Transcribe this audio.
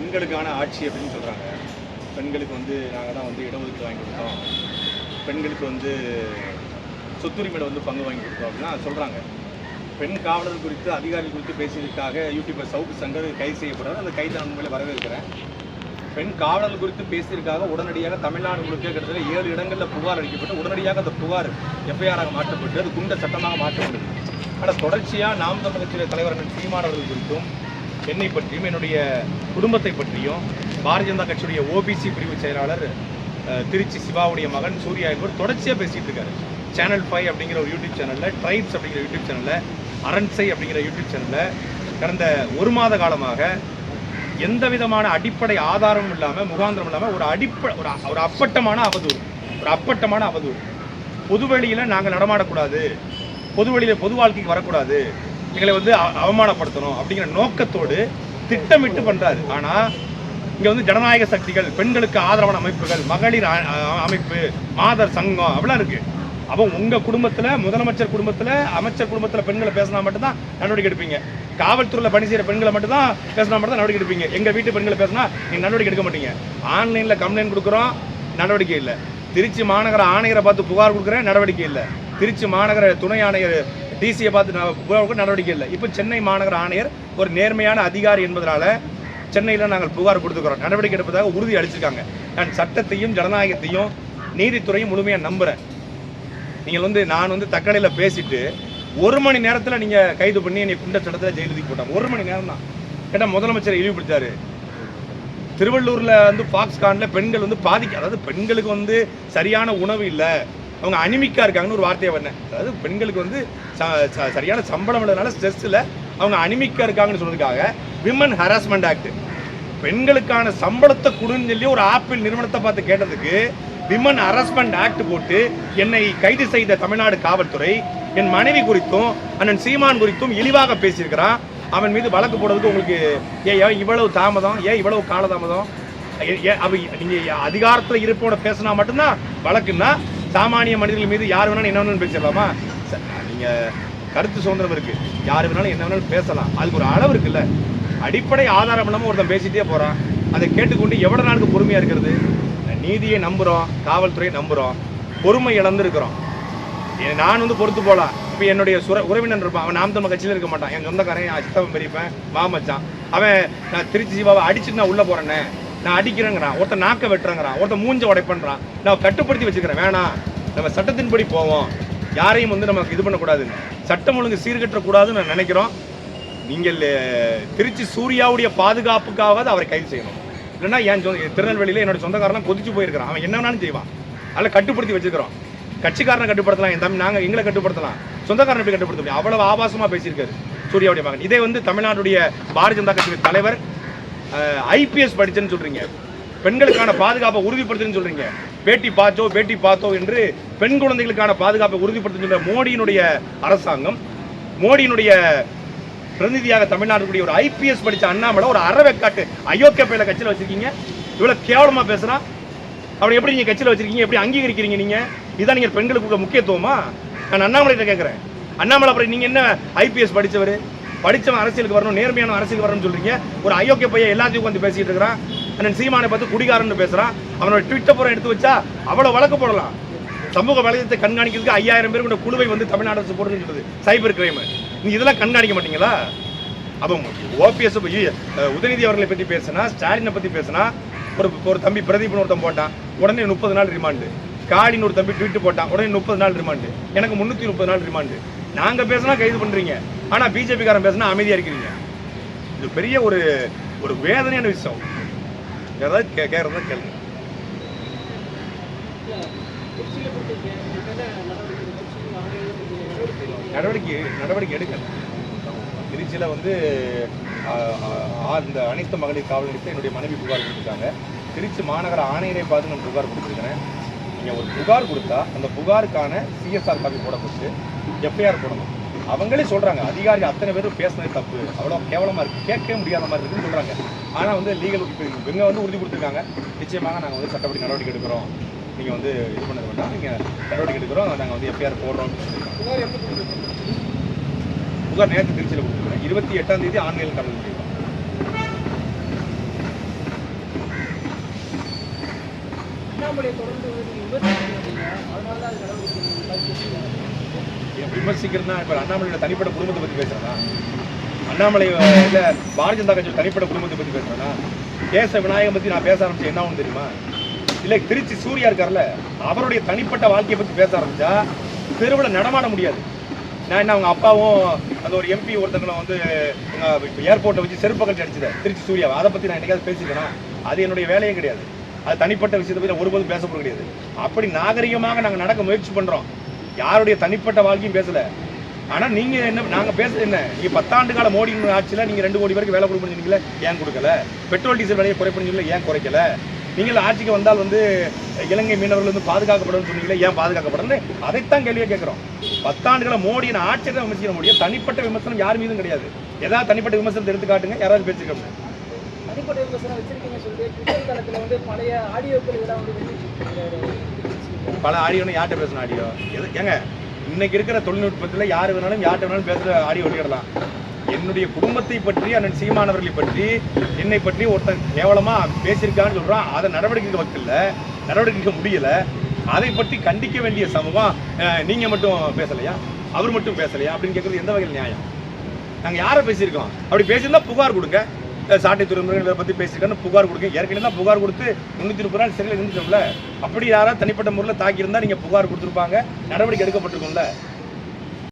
பெண்களுக்கான ஆட்சி அப்படின்னு சொல்கிறாங்க பெண்களுக்கு வந்து நாங்கள் தான் வந்து இடஒதுக்கீடு வாங்கி கொடுத்தோம். பெண்களுக்கு வந்து சொத்துரிமையில் வந்து பங்கு வாங்கி கொடுத்தோம் அப்படின்னா சொல்கிறாங்க பெண் காவலர் குறித்து அதிகாரிகள் குறித்து பேசியதற்காக யூடியூபர் சவுக்கு சங்கர் கைது செய்யப்படுறாரு அந்த கைது நான் உண்மையில வரவேற்கிறேன். பெண் காவலர் குறித்து பேசியதற்காக உடனடியாக தமிழ்நாடு முழுக்க கிட்டத்தட்ட ஏழு இடங்களில் புகார் அளிக்கப்பட்டு உடனடியாக அந்த புகார் எஃப்ஐஆராக மாற்றப்பட்டு அது குண்ட சட்டமாக மாற்றப்படுது ஆனால் தொடர்ச்சியாக நாம் தமிழ் கட்சியுடைய தலைவர் சீமானவர்கள் குறித்தும் என்னை பற்றியும் என்னுடைய குடும்பத்தை பற்றியும் பாரதிய ஜனதா கட்சியுடைய ஓபிசி பிரிவு செயலாளர் திருச்சி சிவாவுடைய மகன் சூர்யா என்பவர் தொடர்ச்சியாக பேசிகிட்டு இருக்காரு. சேனல் ஃபைவ் அப்படிங்கிற ஒரு யூடியூப் சேனலில் ட்ரைப்ஸ் அப்படிங்கிற யூடியூப் சேனலில் அரண்சை அப்படிங்கிற யூடியூப் சேனலில் கடந்த ஒரு மாத காலமாக எந்த விதமான அடிப்படை ஆதாரமும் இல்லாமல் முகாந்திரம் இல்லாமல் ஒரு அடிப்படை ஒரு ஒரு அப்பட்டமான அவதூறு ஒரு அப்பட்டமான அவதூறு. பொதுவெளியில் நாங்கள் நடமாடக்கூடாது. பொதுவெளியில் பொது வாழ்க்கைக்கு வரக்கூடாது. எங்களை வந்து அவமானப்படுத்தணும் அப்படிங்கிற நோக்கத்தோடு திட்டமிட்டு பண்ணுறாரு ஆனால் இங்கே வந்து ஜனநாயக சக்திகள் பெண்களுக்கு ஆதரவான அமைப்புகள் மகளிர் அமைப்பு மாதர் சங்கம் அப்படிலாம் இருக்குது அப்போ உங்கள் குடும்பத்தில் முதலமைச்சர் குடும்பத்தில் அமைச்சர் குடும்பத்தில் பெண்களை பேசினா மட்டும்தான் நடவடிக்கை எடுப்பீங்க. காவல்துறையில் பணி செய்கிற பெண்களை மட்டும்தான் பேசினா மட்டும் தான் நடவடிக்கை எடுப்பீங்க. எங்கள் வீட்டு பெண்களை பேசினா நீங்கள் நடவடிக்கை எடுக்க மாட்டீங்க. ஆன்லைனில் கம்ப்ளைண்ட் கொடுக்குறோம் நடவடிக்கை இல்லை. திருச்சி மாநகர ஆணையரை பார்த்து புகார் கொடுக்குறேன் நடவடிக்கை இல்லை. திருச்சி மாநகர துணை ஆணையர் டிசியை பார்த்து நான் நடவடிக்கை இல்லை. இப்போ சென்னை மாநகர ஆணையர் ஒரு நேர்மையான அதிகாரி என்பதனால சென்னையில் நாங்கள் புகார் கொடுத்துக்கிறோம். நடவடிக்கை எடுப்பதாக உறுதி அளிச்சிருக்காங்க. நான் சட்டத்தையும் ஜனநாயகத்தையும் நீதித்துறையும் முழுமையாக நம்புகிறேன் நீங்கள் வந்து நான் வந்து தக்கடையில் பேசிட்டு ஒரு மணி நேரத்தில் நீங்கள் கைது பண்ணி என்னை குண்ட சட்டத்தில் ஜெயிலுக்கு போட்டாங்க. ஒரு மணி நேரம் தான் கேட்டால் முதலமைச்சர் இழிவுபடுத்தாரு திருவள்ளூரில் வந்து ஃபாக்ஸ்கானில் பெண்கள் வந்து பாதிக்க அதாவது பெண்களுக்கு வந்து சரியான உணவு இல்லை. அவங்க அனிமிக்கா இருக்காங்கன்னு ஒரு வார்த்தையை வந்தேன். அதாவது பெண்களுக்கு வந்து ச- ச- சரியான சம்பளம் இல்லைனால ஸ்ட்ரெஸ்ஸில் அவங்க அனிமிக்கா இருக்காங்கன்னு சொன்னதுக்காக விமன் ஹராஸ்மெண்ட் ஆக்ட் பெண்களுக்கான சம்பளத்தை கொடுன்னு சொல்லி ஒரு ஆப்பிள் நிறுவனத்தை பார்த்து கேட்டதுக்கு விமன் ஹராஸ்மெண்ட் ஆக்ட் போட்டு என்னை கைது செய்த தமிழ்நாடு காவல்துறை என் மனைவி குறித்தும் அண்ணன் சீமான் குறித்தும் இழிவாக பேசியிருக்கிறான். அவன் மீது வழக்கு போடுறதுக்கு உங்களுக்கு ஏன் ஏன் இவ்வளவு தாமதம்? ஏன் இவ்வளவு காலதாமதம்? ஏன் அவ நீங்க அதிகாரத்தில் இருப்போட பேசினா மட்டும்தான் வழக்குன்னா சாமானிய மனிதர்கள் மீது யார் வேணாலும் என்ன வேணாலும் பேசலாமா நீங்கள் கருத்து சுதந்திரம் இருக்கு. யார் வேணாலும் என்ன வேணாலும் பேசலாம். அதுக்கு ஒரு அளவு இருக்குல்ல. அடிப்படை ஆதாரம் இல்லாமல் ஒருத்தன் பேசிட்டே போகிறான் அதை கேட்டுக்கொண்டு எவ்வளோ நாளுக்கு பொறுமையாக இருக்கிறது? நீதியை நம்புகிறோம் காவல்துறையை நம்புகிறோம் பொறுமை இழந்துருக்கிறோம். நான் வந்து பொறுத்து போகலாம் இப்போ என்னுடைய சுர உறவினன் இருப்பான். அவன் நாம் தமிழ் கட்சியில் இருக்க மாட்டான். என் சொந்தக்காரன் என் சித்தவன் பெரியப்பன் மாமச்சான். அவன் நான் திருச்சி சிவாவை அடிச்சுட்டு நான் உள்ளே போகிறேன்னே நான் அடிக்கிறேங்கிறான் ஒருத்தன் நாக்க வெட்டுறேங்கிறான் ஒருத்தன் மூஞ்ச உடைப்பண்றான் நான் கட்டுப்படுத்தி வச்சுக்கிறேன். வேணாம். நம்ம சட்டத்தின்படி போவோம். யாரையும் வந்து நமக்கு இது பண்ணக்கூடாது. சட்டம் ஒழுங்கு சீர்கட்டக்கூடாதுன்னு நான் நினைக்கிறோம். நீங்கள் திருச்சி சூர்யாவுடைய பாதுகாப்புக்காவது அவரை கைது செய்யணும். இல்லைன்னா என் சொந்த திருநெல்வேலியில் என்னோட சொந்தக்காரன் கொதிச்சு போயிருக்கிறான். அவன் என்ன வேணாலும் செய்வான். அதில் கட்டுப்படுத்தி வச்சுக்கிறோம். கட்சிக்காரனை கட்டுப்படுத்தலாம். என் தம்பி நாங்கள் எங்களை கட்டுப்படுத்தலாம். சொந்தக்காரனை எப்படி கட்டுப்படுத்த முடியும்? அவ்வளவு ஆபாசமாக பேசியிருக்காரு சூர்யாவுடைய மகன். இதே வந்து தமிழ்நாட்டுடைய பாரதிய ஜனதா கட்சியின் தலைவர் ஐபிஎஸ் படித்தேன்னு சொல்கிறீங்க பெண்களுக்கான பாதுகாப்பை உறுதிப்படுத்துன்னு சொல்கிறீங்க பேட்டி பார்த்தோ பேட்டி பார்த்தோ என்று பெண் குழந்தைகளுக்கான பாதுகாப்பை உறுதிப்படுத்துன்னு சொல்கிற மோடியினுடைய அரசாங்கம் மோடியினுடைய பிரதிநிதியாக தமிழ்நாட்டுக்குரிய ஒரு ஐபிஎஸ் படித்த அண்ணாமலை ஒரு அறவைக்காட்டு அயோக்கிய பயில கட்சியில் வச்சிருக்கீங்க. இவ்வளோ கேவலமாக பேசுகிறான் அப்படி எப்படி நீங்கள் கட்சியில் வச்சிருக்கீங்க? எப்படி அங்கீகரிக்கிறீங்க நீங்கள் இதான் நீங்கள் பெண்களுக்கு முக்கியத்துவமா? நான் அண்ணாமலை கேட்குறேன் அண்ணாமலை அப்புறம் நீங்கள் என்ன ஐபிஎஸ் படித்தவர் படிச்சவன் அரசியலுக்கு வரணும் நேர்மையான அரசியலுக்கு வரணும்னு சொல்றீங்க. ஒரு அயோக்கிய பையன் எல்லாத்தையும் உட்காந்து பேசிட்டு இருக்கிறான். அண்ணன் சீமானை பார்த்து குடிகாரன்னு பேசுறான். அவனோட ட்விட்டர் புறம் எடுத்து வச்சா அவ்வளவு வழக்கு போடலாம். சமூக வலைதளத்தை கண்காணிக்கிறதுக்கு ஐயாயிரம் பேர் கொண்ட குழுவை வந்து தமிழ்நாடு அரசு போடுன்னு சொல்லுது. சைபர் கிரைம் நீ இதெல்லாம் கண்காணிக்க மாட்டீங்களா? அப்போ ஓபிஎஸ் உதயநிதி அவர்களை பற்றி பேசினா ஸ்டாலினை பற்றி பேசினா ஒரு ஒரு தம்பி பிரதீப்னு ஒருத்தன் போட்டான். உடனே முப்பது நாள் ரிமாண்டு காடின்னு ஒரு தம்பி ட்வீட் போட்டான். உடனே முப்பது நாள் ரிமாண்டு எனக்கு முந்நூற்றி முப்பது நாள் ரிமாண்டு நாங்கள் பேசினா கைது பண்ணுறீங்க ஆனால் பிஜேபிக்காரன் பேசினா அமைதியாக இருக்கிறீங்க. இது பெரிய ஒரு ஒரு வேதனையான விஷயம். ஏதாவது கே கேட்குறதா கேளுங்க. நடவடிக்கை நடவடிக்கை எடுக்கல. திருச்சியில் வந்து இந்த அனைத்து மகளிர் காவல் நிலையத்தில் என்னுடைய மனைவி புகார் கொடுத்துருக்காங்க. திருச்சி மாநகர ஆணையரை பார்த்து நான் புகார் கொடுத்துருக்கிறேன். நீங்கள் ஒரு புகார் கொடுத்தா அந்த புகாருக்கான சிஎஸ்ஆர் காப்பி போடப்பட்டு எஃப்ஐஆர் போடணும். அவங்களே சொல்கிறாங்க அதிகாரி அத்தனை பேரும் பேசினது தப்பு அவ்வளோ கேவலமாக இருக்குது கேட்கவே முடியாத மாதிரி இருக்குன்னு சொல்கிறாங்க ஆனால் வந்து லீகல் இப்போ இவங்க வந்து உறுதி கொடுத்துருக்காங்க. நிச்சயமாக நாங்கள் வந்து சட்டப்படி நடவடிக்கை எடுக்கிறோம். நீங்கள் வந்து இது பண்ணது வேண்டாம். நீங்கள் நடவடிக்கை எடுக்கிறோம். நாங்கள் வந்து எஃப்ஐஆர் போடுறோம் புகார் நேரத்து திருச்சியில் கொடுத்துருக்கோம். இருபத்தி எட்டாம் தேதி ஆன்லைனில் கடந்து முடியும் தொடர்ந்து அதனால தான் நடவடிக்கை விமர்சிக்கிறதுனா இப்போ அண்ணாமலையோட தனிப்பட்ட குடும்பத்தை பற்றி பேசுகிறேன்னா அண்ணாமலை இல்லை பாரதிய ஜனதா கட்சியோட தனிப்பட்ட குடும்பத்தை பற்றி பேசுகிறேன்னா கேச விநாயகம் பற்றி நான் பேச ஆரம்பிச்சேன் என்ன ஒன்று தெரியுமா? இல்லை திருச்சி சூர்யா இருக்கார்ல அவருடைய தனிப்பட்ட வாழ்க்கையை பற்றி பேச ஆரம்பிச்சா தெருவில் நடமாட முடியாது. நான் என்ன அவங்க அப்பாவும் அந்த ஒரு எம்பி ஒருத்தங்களை வந்து ஏர்போர்ட்டை வச்சு செருப்பு கட்டி அடிச்சது திருச்சி சூர்யாவை. அதை பற்றி நான் என்னைக்காவது பேசிக்கிறேன் அது என்னுடைய வேலையே கிடையாது. அது தனிப்பட்ட விஷயத்தை பற்றி ஒருபோதும் பேச கிடையாது. அப்படி நாகரிகமாக நாங்கள் நடக்க முயற்சி பண்ணுறோம் யாருடைய தனிப்பட்ட வாழ்க்கையும் பேசல. ஆனா நீங்க என்ன நாங்க பேசுறது என்ன? நீங்க பத்தாண்டு கால மோடி ஆட்சியில நீங்க ரெண்டு கோடி பேருக்கு வேலை கொடுப்பீங்களே ஏன் கொடுக்கல? பெட்ரோல் டீசல் விலையை குறைப்பீங்களே ஏன் குறைக்கல? நீங்கள் ஆட்சிக்கு வந்தால் வந்து இலங்கை மீனவர்கள் வந்து பாதுகாக்கப்படும் சொன்னீங்களே ஏன் பாதுகாக்கப்படல அதைத்தான் கேள்வியை கேட்கிறோம். பத்தாண்டுகளை மோடியின் ஆட்சியை தான் விமர்சிக்க முடியும். தனிப்பட்ட விமர்சனம் யார் மீதும் கிடையாது. ஏதாவது தனிப்பட்ட விமர்சனத்தை எடுத்து காட்டுங்க. யாராவது பேசிருக்கோம் தனிப்பட்ட விமர்சனம் வச்சிருக்கீங்க சொல்லிட்டு ட்விட்டர் வந்து பழைய ஆடியோக்கள் இதெல்லாம் வந்து பல ஆடியோன்னு யார்கிட்ட பேசணும் ஆடியோ? எது ஏங்க இன்னைக்கு இருக்கிற தொழில்நுட்பத்தில் யார் வேணாலும் யார்கிட்ட வேணாலும் பேசுகிற ஆடியோ வெளியிடலாம் என்னுடைய குடும்பத்தை பற்றி அண்ணன் சீமானவர்களை பற்றி என்னை பற்றி ஒருத்தன் கேவலமாக பேசியிருக்கான்னு சொல்கிறான் அதை நடவடிக்கை வைக்கல நடவடிக்கை முடியல. அதை பற்றி கண்டிக்க வேண்டிய சமூகம் நீங்கள் மட்டும் பேசலையா? அவர் மட்டும் பேசலையா? அப்படின்னு கேட்குறது எந்த வகையில் நியாயம்? நாங்கள் யாரை பேசியிருக்கோம்? அப்படி பேசியிருந்தா புகார் கொடுங்க. அஹ் சாட்டை துறைமுறை பத்தி பேசியிருக்கான்னு புகார் கொடுங்க ஏற்கனவே தான் புகார் கொடுத்து முன்னூத்தி முப்பது நாள் சிறையில் இருந்துட்டோம்ல. அப்படி யாராவது தனிப்பட்ட முறையில் தாக்கியிருந்தால் நீங்க புகார் கொடுத்துருப்பாங்க. நடவடிக்கை எடுக்கப்பட்டிருக்கோம்ல.